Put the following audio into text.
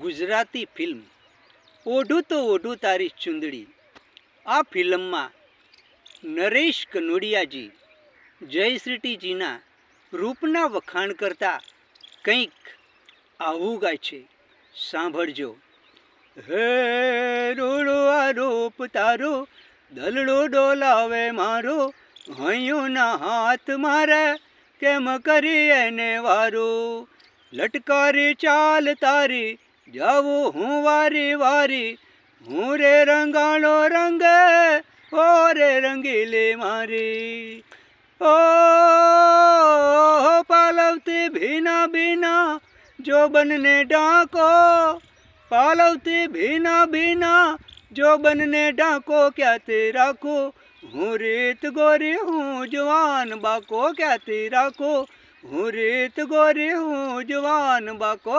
Gujarati film. ઓઢું તો ઓઢું તારી ચુંદડી. આ ફિલ્મમાં નરેશ કનોડિયાજી, જયશ્રીટીજીના રૂપના વખાણ કરતા કંઈક આવું ગાય છે. સાંભળજો. હે રોડો આ રૂપ તારો, દલડો ડોલાવે મારો હૈયોના હાથ મારે, કેમ કરી એને વારો? લટકારી ચાલ તારી જાવું હું વારી વારી, હું રે રંગાણો રંગ, ઓ રે રંગીલી મારી. ઓ, પાલવતી ભીના ભીના, જો બનને ડાકો, પાલવતી ભીના ભીના, જો બનને ડાકો ક્યાંથી રાખો? હું રીત ગોરી, હું જવાન બાકો ક્યાંથી રાખો? હું રીત ગોરી, હું જવાન બાકો.